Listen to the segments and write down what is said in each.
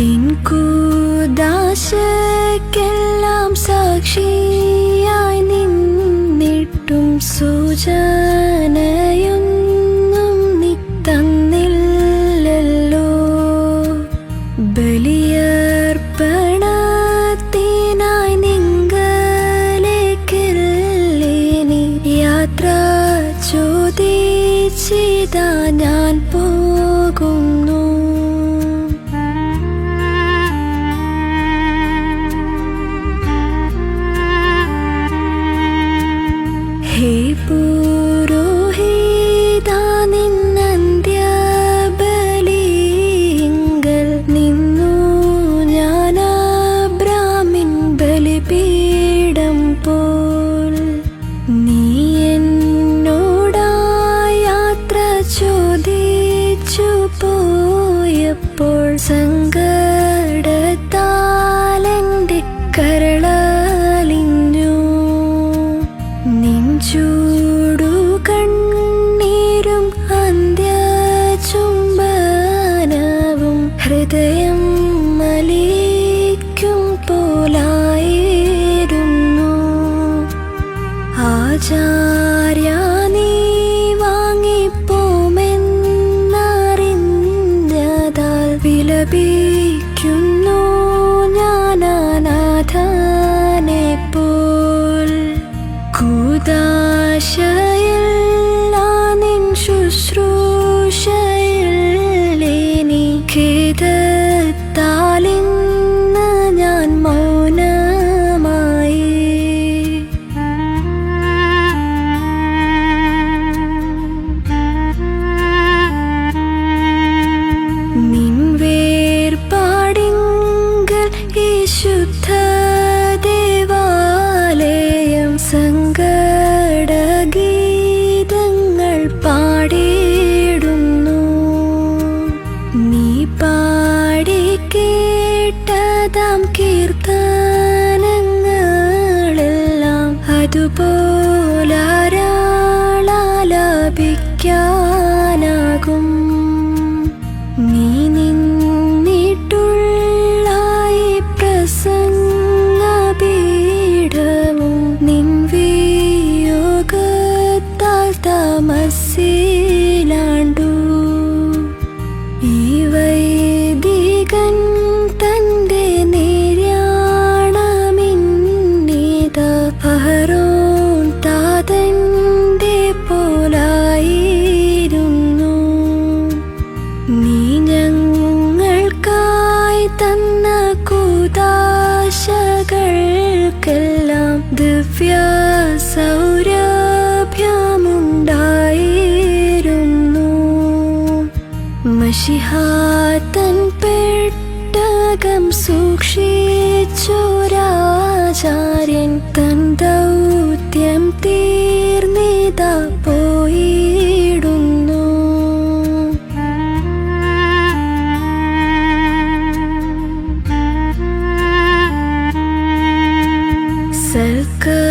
N കൂദാശക്കെല്ലാം സാക്ഷിയായി നിന്നിട്ടും സൂചനയൊന്നും നീ ബലിയർപ്പണത്തിനായി നിങ്കലേക്കില്ലേനി യാത്ര ചോദിച്ചിതാ ഞാൻ പോകുന്നു 三个 വിലപിക്കുന്നു ഞാൻ അനാഥനെ പോൽ കേട്ടതാം കീർത്തനങ്ങളെല്ലാം മഷിഹാത്തൻ പെട്ടകം സൂക്ഷിച്ചൊരാചാര്യൻ തൻ ദൗത്യം തീർന്നിത പോയിടുന്നു. സൽക്കർമ്മിയാകുമിയാചാര്യ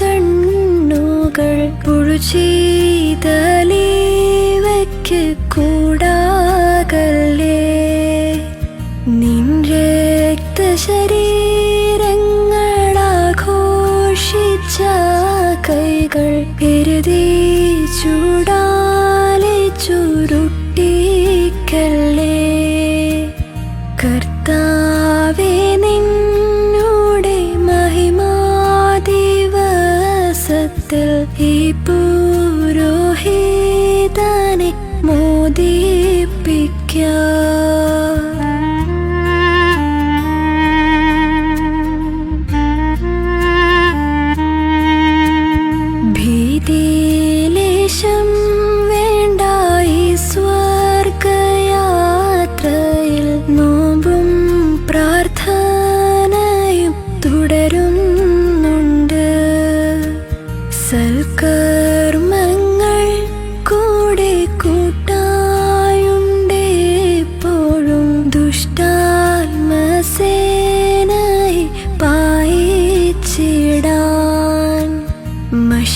കണ്ണുകൾ പുഴുചീതലേ കൂടാകല്ലേ നിൻ രക്തശരീരങ്ങളാഘോഷിച്ച കൈകൾ എരുതി ചൂടാലെ ചുരുട്ടിക്കല്ലേ? കർത്താവേന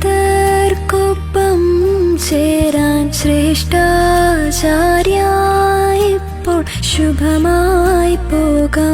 വിഗതർക്കൊപ്പം ചേരാൻ ശ്രേഷ്ഠാചാര്യ ഇപ്പോൾ ശുഭമായി പോകാം.